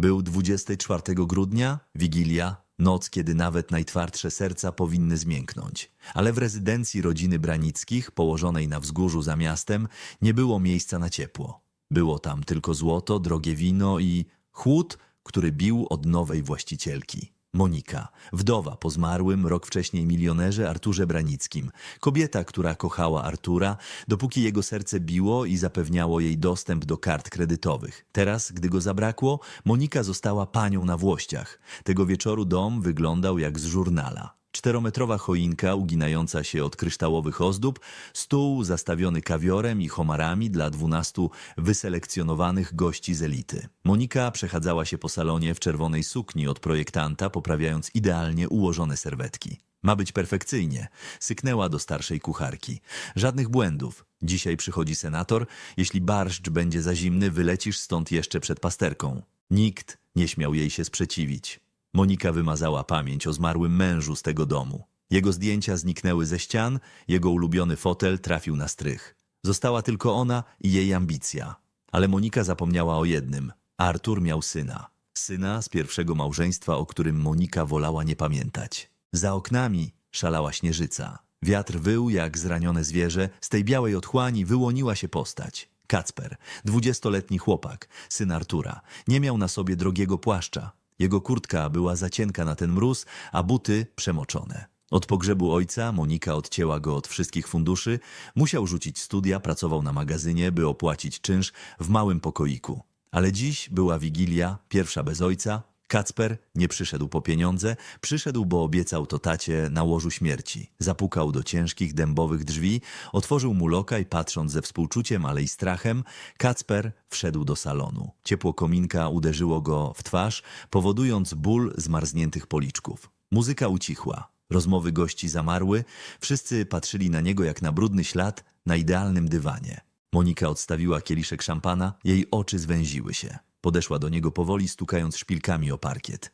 Był 24 grudnia, Wigilia, noc, kiedy nawet najtwardsze serca powinny zmięknąć. Ale w rezydencji rodziny Branickich, położonej na wzgórzu za miastem, nie było miejsca na ciepło. Było tam tylko złoto, drogie wino i chłód, który bił od nowej właścicielki. Monika, wdowa po zmarłym rok wcześniej milionerze Arturze Branickim. Kobieta, która kochała Artura, dopóki jego serce biło i zapewniało jej dostęp do kart kredytowych. Teraz, gdy go zabrakło, Monika została panią na włościach. Tego wieczoru dom wyglądał jak z żurnala. Czterometrowa choinka uginająca się od kryształowych ozdób, stół zastawiony kawiorem i homarami dla dwunastu wyselekcjonowanych gości z elity. Monika przechadzała się po salonie w czerwonej sukni od projektanta, poprawiając idealnie ułożone serwetki. Ma być perfekcyjnie. Syknęła do starszej kucharki. Żadnych błędów. Dzisiaj przychodzi senator. Jeśli barszcz będzie za zimny, wylecisz stąd jeszcze przed pasterką. Nikt nie śmiał jej się sprzeciwić. Monika wymazała pamięć o zmarłym mężu z tego domu. Jego zdjęcia zniknęły ze ścian, jego ulubiony fotel trafił na strych. Została tylko ona i jej ambicja. Ale Monika zapomniała o jednym. Artur miał syna. Syna z pierwszego małżeństwa, o którym Monika wolała nie pamiętać. Za oknami szalała śnieżyca. Wiatr wył jak zranione zwierzę, z tej białej otchłani wyłoniła się postać. Kacper, dwudziestoletni chłopak, syn Artura, nie miał na sobie drogiego płaszcza. Jego kurtka była za cienka na ten mróz, a buty przemoczone. Od pogrzebu ojca Monika odcięła go od wszystkich funduszy, musiał rzucić studia, pracował na magazynie, by opłacić czynsz w małym pokoiku. Ale dziś była wigilia, pierwsza bez ojca. Kacper nie przyszedł po pieniądze, przyszedł, bo obiecał to tacie na łożu śmierci. Zapukał do ciężkich dębowych drzwi, otworzył mu lokaj, patrząc ze współczuciem, ale i strachem. Kacper wszedł do salonu. Ciepło kominka uderzyło go w twarz, powodując ból zmarzniętych policzków. Muzyka ucichła. Rozmowy gości zamarły, wszyscy patrzyli na niego jak na brudny ślad na idealnym dywanie. Monika odstawiła kieliszek szampana, jej oczy zwęziły się. Podeszła do niego powoli, stukając szpilkami o parkiet.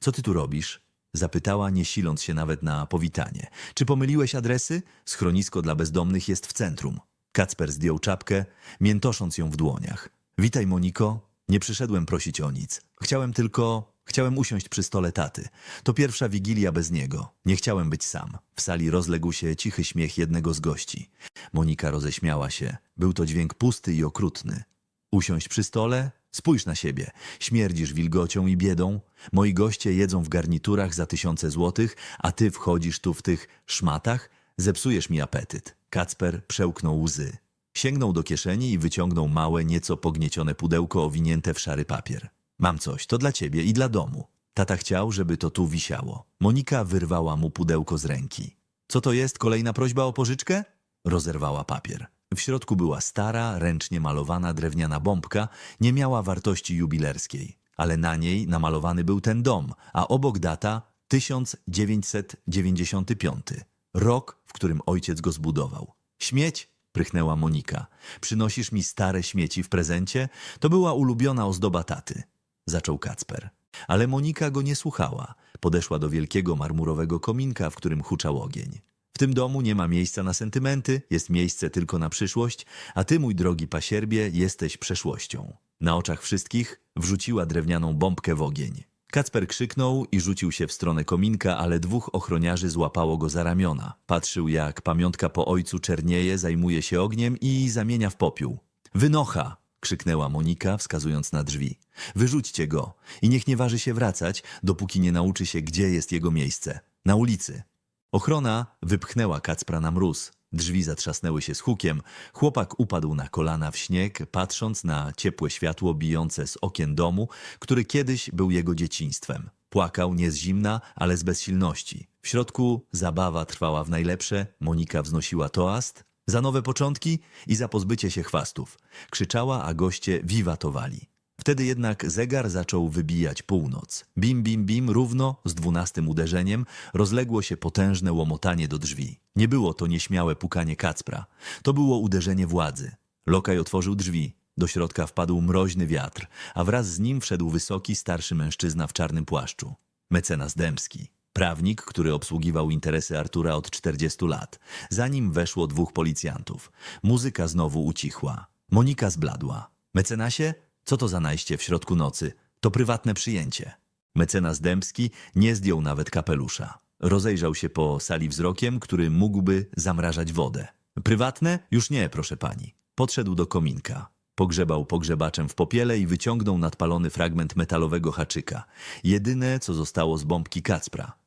Co ty tu robisz? Zapytała, nie siląc się nawet na powitanie. Czy pomyliłeś adresy? Schronisko dla bezdomnych jest w centrum. Kacper zdjął czapkę, miętosząc ją w dłoniach. Witaj, Moniko. Nie przyszedłem prosić o nic. Chciałem tylko... Chciałem usiąść przy stole taty. To pierwsza wigilia bez niego. Nie chciałem być sam. W sali rozległ się cichy śmiech jednego z gości. Monika roześmiała się. Był to dźwięk pusty i okrutny. Usiąść przy stole? Spójrz na siebie. Śmierdzisz wilgocią i biedą. Moi goście jedzą w garniturach za tysiące złotych, a ty wchodzisz tu w tych szmatach? Zepsujesz mi apetyt. Kacper przełknął łzy. Sięgnął do kieszeni i wyciągnął małe, nieco pogniecione pudełko owinięte w szary papier. Mam coś, to dla ciebie i dla domu. Tata chciał, żeby to tu wisiało. Monika wyrwała mu pudełko z ręki. Co to jest, kolejna prośba o pożyczkę? Rozerwała papier. W środku była stara, ręcznie malowana drewniana bombka, nie miała wartości jubilerskiej. Ale na niej namalowany był ten dom, a obok data 1995. Rok, w którym ojciec go zbudował. Śmieć? Prychnęła Monika. Przynosisz mi stare śmieci w prezencie? To była ulubiona ozdoba taty. Zaczął Kacper. Ale Monika go nie słuchała. Podeszła do wielkiego marmurowego kominka, w którym huczał ogień. Tym domu nie ma miejsca na sentymenty, jest miejsce tylko na przyszłość, a ty, mój drogi pasierbie, jesteś przeszłością. Na oczach wszystkich wrzuciła drewnianą bombkę w ogień. Kacper krzyknął i rzucił się w stronę kominka, ale dwóch ochroniarzy złapało go za ramiona. Patrzył, jak pamiątka po ojcu czernieje, zajmuje się ogniem i zamienia w popiół. Wynocha! krzyknęła Monika, wskazując na drzwi. Wyrzućcie go i niech nie waży się wracać, dopóki nie nauczy się, gdzie jest jego miejsce. Na ulicy. Ochrona wypchnęła Kacpra na mróz. Drzwi zatrzasnęły się z hukiem. Chłopak upadł na kolana w śnieg, patrząc na ciepłe światło bijące z okien domu, który kiedyś był jego dzieciństwem. Płakał nie z zimna, ale z bezsilności. W środku zabawa trwała w najlepsze, Monika wznosiła toast za nowe początki i za pozbycie się chwastów. Krzyczała, a goście wiwatowali. Wtedy jednak zegar zaczął wybijać północ. Bim, bim, bim, równo z dwunastym uderzeniem rozległo się potężne łomotanie do drzwi. Nie było to nieśmiałe pukanie Kacpra. To było uderzenie władzy. Lokaj otworzył drzwi. Do środka wpadł mroźny wiatr, a wraz z nim wszedł wysoki, starszy mężczyzna w czarnym płaszczu. Mecenas Dębski. Prawnik, który obsługiwał interesy Artura od 40 lat. Za nim weszło dwóch policjantów. Muzyka znowu ucichła. Monika zbladła. Mecenasie? Co to za najście w środku nocy? To prywatne przyjęcie. Mecenas Dębski nie zdjął nawet kapelusza. Rozejrzał się po sali wzrokiem, który mógłby zamrażać wodę. Prywatne? Już nie, proszę pani. Podszedł do kominka. Pogrzebał pogrzebaczem w popiele i wyciągnął nadpalony fragment metalowego haczyka. Jedyne, co zostało z bombki Kacpra.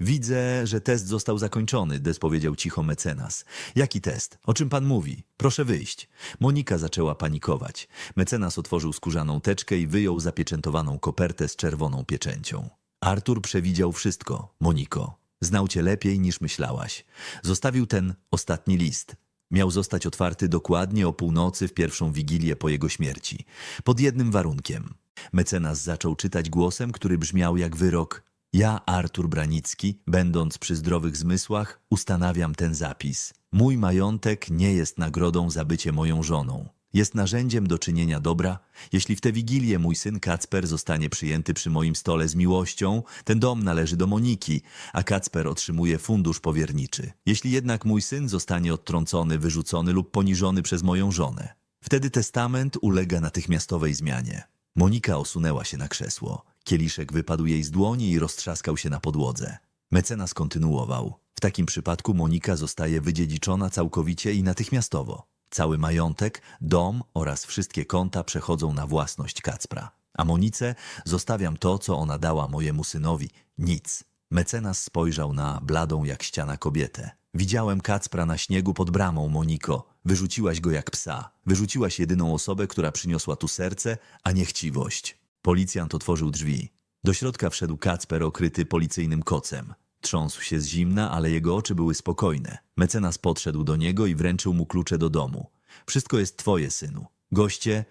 Widzę, że test został zakończony, Des powiedział cicho mecenas. Jaki test? O czym pan mówi? Proszę wyjść. Monika zaczęła panikować. Mecenas otworzył skórzaną teczkę i wyjął zapieczętowaną kopertę z czerwoną pieczęcią. Artur przewidział wszystko, Moniko. Znał cię lepiej niż myślałaś. Zostawił ten ostatni list. Miał zostać otwarty dokładnie o północy w pierwszą wigilię po jego śmierci. Pod jednym warunkiem. Mecenas zaczął czytać głosem, który brzmiał jak wyrok. Ja, Artur Branicki, będąc przy zdrowych zmysłach, ustanawiam ten zapis. Mój majątek nie jest nagrodą za bycie moją żoną. Jest narzędziem do czynienia dobra. Jeśli w tę wigilię mój syn Kacper zostanie przyjęty przy moim stole z miłością, ten dom należy do Moniki, a Kacper otrzymuje fundusz powierniczy. Jeśli jednak mój syn zostanie odtrącony, wyrzucony lub poniżony przez moją żonę, wtedy testament ulega natychmiastowej zmianie. Monika osunęła się na krzesło. Kieliszek wypadł jej z dłoni i roztrzaskał się na podłodze. Mecenas kontynuował. W takim przypadku Monika zostaje wydziedziczona całkowicie i natychmiastowo. Cały majątek, dom oraz wszystkie konta przechodzą na własność Kacpra. A Monice zostawiam to, co ona dała mojemu synowi. Nic. Mecenas spojrzał na bladą jak ściana kobietę. Widziałem Kacpra na śniegu pod bramą, Moniko. Wyrzuciłaś go jak psa. Wyrzuciłaś jedyną osobę, która przyniosła tu serce, a nie chciwość. Policjant otworzył drzwi. Do środka wszedł Kacper okryty policyjnym kocem. Trząsł się z zimna, ale jego oczy były spokojne. Mecenas podszedł do niego i wręczył mu klucze do domu. Wszystko jest twoje, synu. Goście,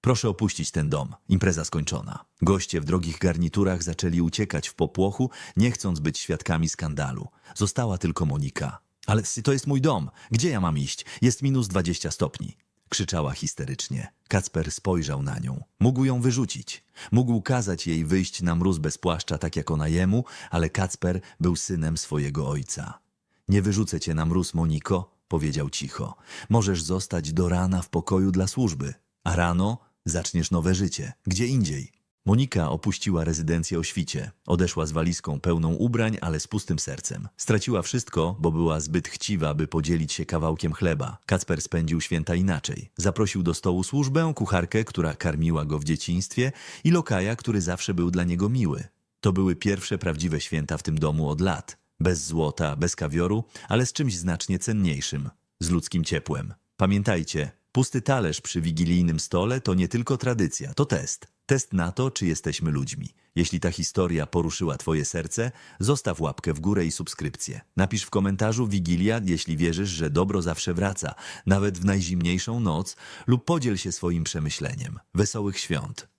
proszę opuścić ten dom. Impreza skończona. Goście w drogich garniturach zaczęli uciekać w popłochu, nie chcąc być świadkami skandalu. Została tylko Monika. Ale to jest mój dom. Gdzie ja mam iść? Jest minus 20 stopni. Krzyczała histerycznie. Kacper spojrzał na nią. Mógł ją wyrzucić. Mógł kazać jej wyjść na mróz bez płaszcza, tak jak ona jemu, ale Kacper był synem swojego ojca. Nie wyrzucę cię na mróz, Moniko, powiedział cicho. Możesz zostać do rana w pokoju dla służby, a rano zaczniesz nowe życie, gdzie indziej. Monika opuściła rezydencję o świcie. Odeszła z walizką pełną ubrań, ale z pustym sercem. Straciła wszystko, bo była zbyt chciwa, by podzielić się kawałkiem chleba. Kacper spędził święta inaczej. Zaprosił do stołu służbę, kucharkę, która karmiła go w dzieciństwie i lokaja, który zawsze był dla niego miły. To były pierwsze prawdziwe święta w tym domu od lat. Bez złota, bez kawioru, ale z czymś znacznie cenniejszym. Z ludzkim ciepłem. Pamiętajcie, pusty talerz przy wigilijnym stole to nie tylko tradycja, to test. Test na to, czy jesteśmy ludźmi. Jeśli ta historia poruszyła Twoje serce, zostaw łapkę w górę i subskrypcję. Napisz w komentarzu Wigilia, jeśli wierzysz, że dobro zawsze wraca, nawet w najzimniejszą noc, lub podziel się swoim przemyśleniem. Wesołych świąt.